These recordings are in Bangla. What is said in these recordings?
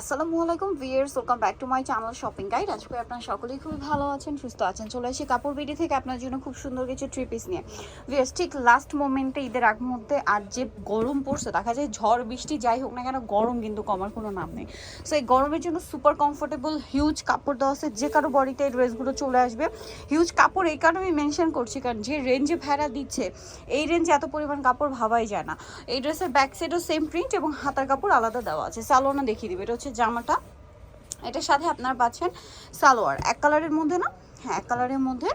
আসসালামু আলাইকুম viewers welcome back to my channel shopping guide. আজকে আপনারা সকলেই খুবই ভালো আছেন, সুস্থ আছেন। চলে আসি কাপড় বিডি থেকে আপনার জন্য খুব সুন্দর কিছু থ্রি পিস নিয়ে। ভিয়ার্স ঠিক লাস্ট মোমেন্টে ঈদের আগ মধ্যে আর যে গরম পড়ছে, দেখা যায় ঝড়, বৃষ্টি, যাই হোক না কেন, গরম কিন্তু কমার কোনো নাম নেই। সো এই গরমের জন্য সুপার কমফোর্টেবল হিউজ কাপড় দেওয়া আছে, যে কারও বডিতে এই ড্রেসগুলো চলে আসবে। হিউজ কাপড় এই কারণে আমি মেনশন করছি, কারণ যে রেঞ্জে ভেড়া দিচ্ছে, এই রেঞ্জে এত পরিমাণ কাপড় ভাবাই যায় না। এই ড্রেসের ব্যাক সাইডও সেম প্রিন্ট এবং হাতার কাপড় আলাদা দেওয়া আছে। সালোয়ারটা দেখিয়ে দিবে, এটা হচ্ছে জামাটা। এটার সাথে আপনারা পাচ্ছেন সালোয়ার। এক কালারের মধ্যে না? হ্যাঁ এক কালারের মধ্যে।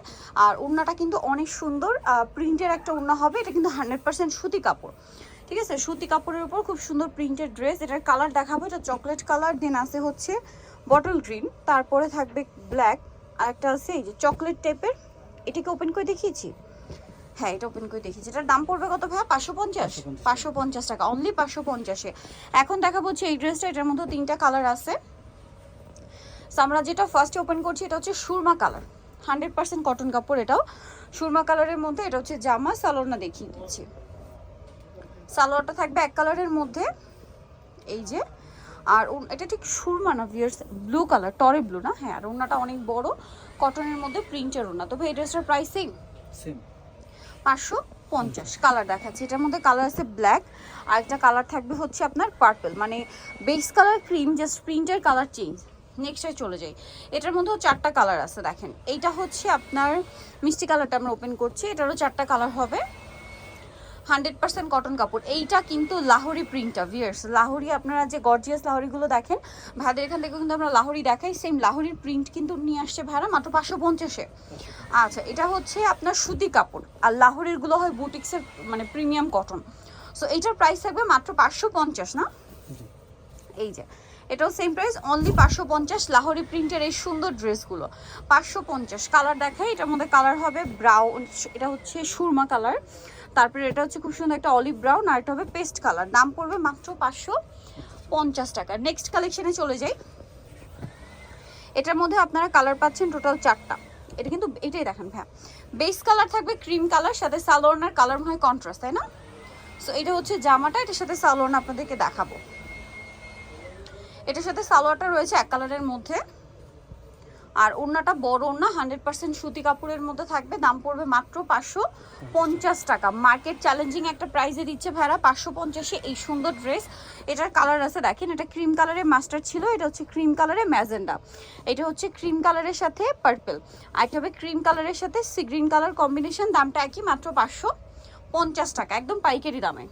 আর ওড়নাটা কিন্তু অনেক সুন্দর। প্রিন্টের একটা ওড়না হবে। এটা কিন্তু হান্ড্রেড পার্সেন্ট সুতি কাপড়। ঠিক আছে? সুতি কাপড়ের উপর খুব সুন্দর প্রিন্টের ড্রেস। এটার কালার দেখাবো। এটা চকলেট কালার, দেন আছে হচ্ছে বটল গ্রিন তারপরে থাকবে ব্ল্যাক আর একটা আছে এই যে চকলেট টাইপের এটাকে ওপেন করে দেখিয়েছি? হ্যাঁ এটা ওপেন করে দেখিয়েছি এটার দাম পড়বে কত ভাইয়া? পাঁচশো পঞ্চাশ? পাঁচশো পঞ্চাশ। টাকা অনলি পাঁচশো পঞ্চাশে। এখন দেখাবো হচ্ছে এই ড্রেসটা এটার মধ্যে তিনটা কালার আছে। আমরা যেটা ফার্স্ট ওপেন করছি এটা হচ্ছে Surma colour hundred percent cotton কাপড় এটাও। সুরমা কালারের মধ্যে এটা হচ্ছে জামা সালোয়ারটা দেখিয়ে দিচ্ছি। সালোয়ারটা থাকবে এক কালারের মধ্যে। এই যে আর এটা ঠিক সুরমা না ভিয়ার্স ব্লু কালার টরে ব্লু না? হ্যাঁ আর ওনাটা অনেক বড়। কটনের মধ্যে প্রিন্টের ওনা তবে এই ড্রেসটার প্রাইস সেম সেম পাঁচশো পঞ্চাশ কালার দেখাচ্ছে। এটার মধ্যে কালার আছে ব্ল্যাক, আর একটা কালার থাকবে হচ্ছে আপনার পার্পেল। মানে বেস কালার ক্রিম, জাস্ট প্রিন্টের কালার চেঞ্জ। নেক্সটে চলে যাই। এটার মধ্যেও চারটা কালার আছে, দেখেন। এইটা হচ্ছে আপনার মিষ্টি কালারটা আমরা ওপেন করছি। এটারও চারটা কালার হবে। হান্ড্রেড পার্সেন্ট কটন কাপড়। এইটা কিন্তু লাহোরি প্রিন্টটা ভিয়ার্স লাহোরি আপনারা যে গর্জিয়াস লাহোরিগুলো দেখেন, ভাইদের এখান থেকে কিন্তু আমরা লাহোরি দেখাই। সেম লাহোরির প্রিন্ট কিন্তু নিয়ে আসছে ভাড়া মাত্র পাঁচশো পঞ্চাশে। আচ্ছা এটা হচ্ছে আপনার সুতি কাপড়। আর লাহোরিরগুলো হয় বুটিক্সের মানে প্রিমিয়াম কটন সো এইটার প্রাইস থাকবে মাত্র পাঁচশো পঞ্চাশ, না? এই যে, এটাও সেম প্রাইস অনলি পাঁচশো পঞ্চাশ লাহোরি প্রিন্টের এই সুন্দর ড্রেসগুলো। পাঁচশো পঞ্চাশ। কালার দেখাই, এটার মধ্যে কালার হবে ব্রাউন এটা হচ্ছে সুরমা কালার তারপরে এটা হচ্ছে খুব সুন্দর একটা অলিভ ব্রাউন আর এটা হবে পেস্ট কালার দাম পড়বে মাত্র পাঁচশো পঞ্চাশ টাকা। নেক্সট কালেকশনে চলে যাই। এটার মধ্যে আপনারা কালার পাচ্ছেন টোটাল চারটা। এটা কিন্তু এটাই দেখেন ভাই বেস কালার থাকবে ক্রিম কালার সাথে সালোয়ার কালার হয় কন্ট্রাস্ট তাই না? সো এটা হচ্ছে জামাটা, এটার সাথে সালোয়ার আপনাদেরকে দেখাবো। এটার সাথে সালোয়ারটা রয়েছে এক কালারের মধ্যে। আর ওড়নাটা বড় ওড়না হান্ড্রেড পার্সেন্ট সুতি কাপড়ের মধ্যে থাকবে। দাম পড়বে মাত্র পাঁচশো পঞ্চাশ টাকা। মার্কেট চ্যালেঞ্জিং একটা প্রাইসে দিচ্ছে ভাড়া পাঁচশো পঞ্চাশে এই সুন্দর ড্রেস এটার কালার আছে, দেখেন, এটা ক্রিম কালারের মাস্টার ছিল, এটা হচ্ছে ক্রিম কালারের ম্যাজেন্ডা এটা হচ্ছে ক্রিম কালারের সাথে পার্পল আর হবে ক্রিম কালারের সাথে সি গ্রিন কালার কম্বিনেশন দামটা একই, মাত্র পাঁচশো পঞ্চাশ টাকা, একদম পাইকারি দামে।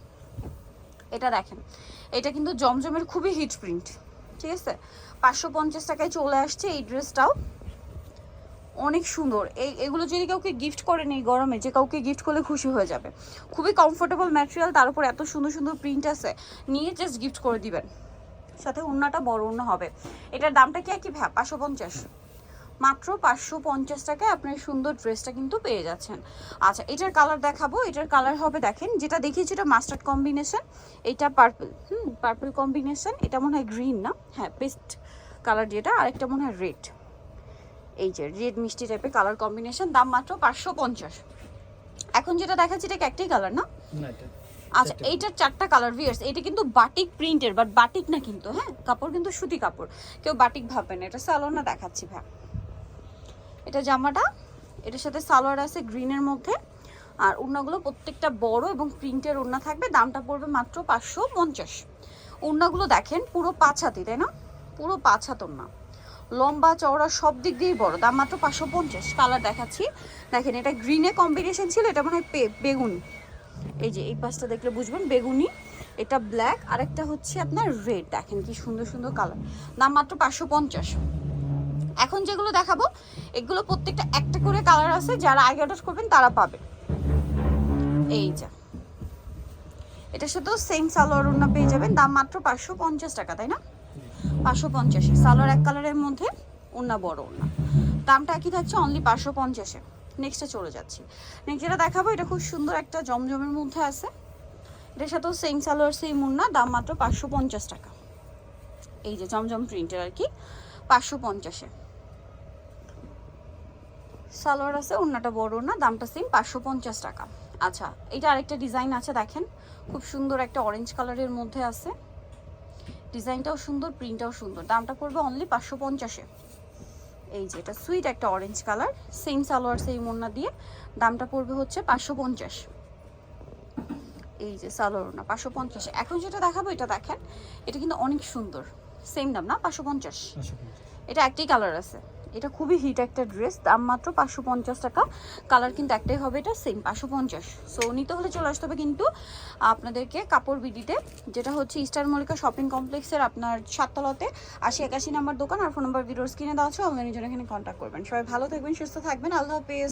এটা দেখেন, এটা কিন্তু জমজমের খুবই হিট প্রিন্ট ঠিক আছে? পাঁচশো পঞ্চাশ টাকায় চলে আসছে এই ড্রেসটাও। অনেক সুন্দর। এই, এগুলো যদি কাউকে গিফট করেন এই গরমে, যে কাউকে গিফট করলে খুশি হয়ে যাবে। খুবই কমফোর্টেবল ম্যাটেরিয়াল তার উপর এত সুন্দর সুন্দর প্রিন্ট আছে। নিয়ে জাস্ট গিফট করে দিবেন। সাথে ওড়নাটা বড় ওড়না হবে। এটার দামটা কি একই ভ্যা পাঁচশো পঞ্চাশ। মাত্র পাঁচশো পঞ্চাশ টাকায় আপনার সুন্দর ড্রেসটা কিন্তু পেয়ে যাচ্ছেন। আচ্ছা এটার কালার দেখাবো। এটার কালার হবে দেখেন যেটা দেখিয়েছি এটা মাস্টার্ড কম্বিনেশন এটা পার্পল হুম পার্পল কম্বিনেশন এটা মনে হয় গ্রিন না? হ্যাঁ পেস্ট কালার যেটা আরেকটা মনে হয় রেড এই যে রেড মিষ্টি টাইপের কালার কম্বিনেশন দাম মাত্র পাঁচশো পঞ্চাশ। এখন যেটা দেখাচ্ছি এটা একটাই কালার না? আচ্ছা এইটার চারটা কালার ভিয়ার্স এটা কিন্তু বাটিক প্রিন্টের বাট বাটিক না কিন্তু হ্যাঁ? কাপড় কিন্তু সুতি কাপড়। কেউ বাটিক ভাববে না এটা সালোয়ার না দেখাচ্ছি ভাই। এটা জামাটা, এটার সাথে সালোয়ার আছে গ্রিনের মধ্যে। আর ওড়নাগুলো প্রত্যেকটা বড় এবং প্রিন্টের ওড়না থাকবে, দামটা পড়বে মাত্র পাঁচশো পঞ্চাশ। ওড়নাগুলো দেখেন, পুরো পাঁচ হাতি, তাই না? পুরো পাঁচ হাত ওড়না। লম্বা, চওড়া, সব দিক দিয়েই বড়, দাম মাত্র পাঁচশো পঞ্চাশ। কালার দেখাচ্ছি। দেখেন, এটা গ্রিনে কম্বিনেশন ছিল, এটা মনে হয় বেগুনি। এই যে, এই পাশটা দেখলে বুঝবেন, বেগুনি, এটা ব্ল্যাক আরেকটা হচ্ছে আপনার রেড দেখেন কি সুন্দর সুন্দর কালার দাম মাত্র পাঁচশো পঞ্চাশ। এখন যেগুলো দেখাবো, এগুলো প্রত্যেকটা একটা করে কালার আছে, যারা আগে অর্ডার করবেন তারা পাবে। এই যা। এটার সাথেও সেম সালোয়ার ওড়না পেয়ে যাবেন, দাম মাত্র পাঁচশো পঞ্চাশ টাকা, তাই না? পাঁচশো পঞ্চাশে সালোয়ার এক কালারের মধ্যে ওড়না বড় ওড়না। দামটা একই থাকছে অনলি পাঁচশো পঞ্চাশে নেক্সটে চলে যাচ্ছি। নেক্সট যেটা দেখাবো, এটা খুব সুন্দর একটা জমজমের মধ্যে আছে। এটার সাথেও সেম সালোয়ার সেম ওড়না, দাম মাত্র পাঁচশো পঞ্চাশ টাকা। এই যে জমজম প্রিন্টের আর কি, পাঁচশো পঞ্চাশে সালোয়ার আছে ওড়নাটা বড় না দামটা সেম পাঁচশো পঞ্চাশ টাকা। আচ্ছা এটা আরেকটা ডিজাইন আছে দেখেন। খুব সুন্দর একটা অরেঞ্জ কালারের মধ্যে আছে। ডিজাইনটাও সুন্দর প্রিন্টটাও সুন্দর। দামটা পড়বে অনলি পাঁচশো পঞ্চাশে এই যে এটা সুইট একটা অরেঞ্জ কালার সেম সালোয়ার সেই মোন্না দিয়ে। দামটা পড়বে হচ্ছে পাঁচশো পঞ্চাশ। এই যে সালোয়ার না পাঁচশো পঞ্চাশ। এখন যেটা দেখাবো এটা দেখেন এটা কিন্তু অনেক সুন্দর। সেম দাম না পাঁচশো পঞ্চাশ। এটা একটাই কালার আছে। এটা খুবই হিট একটা ড্রেস দাম মাত্র পাঁচশো পঞ্চাশ টাকা। কালার কিন্তু একটাই হবে, এটা সেম পাঁচশো পঞ্চাশ। সো নিতে হলে চলে আসতে হবে কিন্তু আপনাদেরকে কাপড় বিডিতে, যেটা হচ্ছে ইস্টার মল্লিকা শপিং কমপ্লেক্সের আপনার সাততলাতে। আশি একাশি নাম্বার দোকান আর ফোন নাম্বার ভিডিওর স্ক্রিনে দেওয়া আছে অনলাইনের জন্য এখানে কন্ট্যাক্ট করবেন। সবাই ভালো থাকবেন, সুস্থ থাকবেন, আল্লাহ হাফেজ।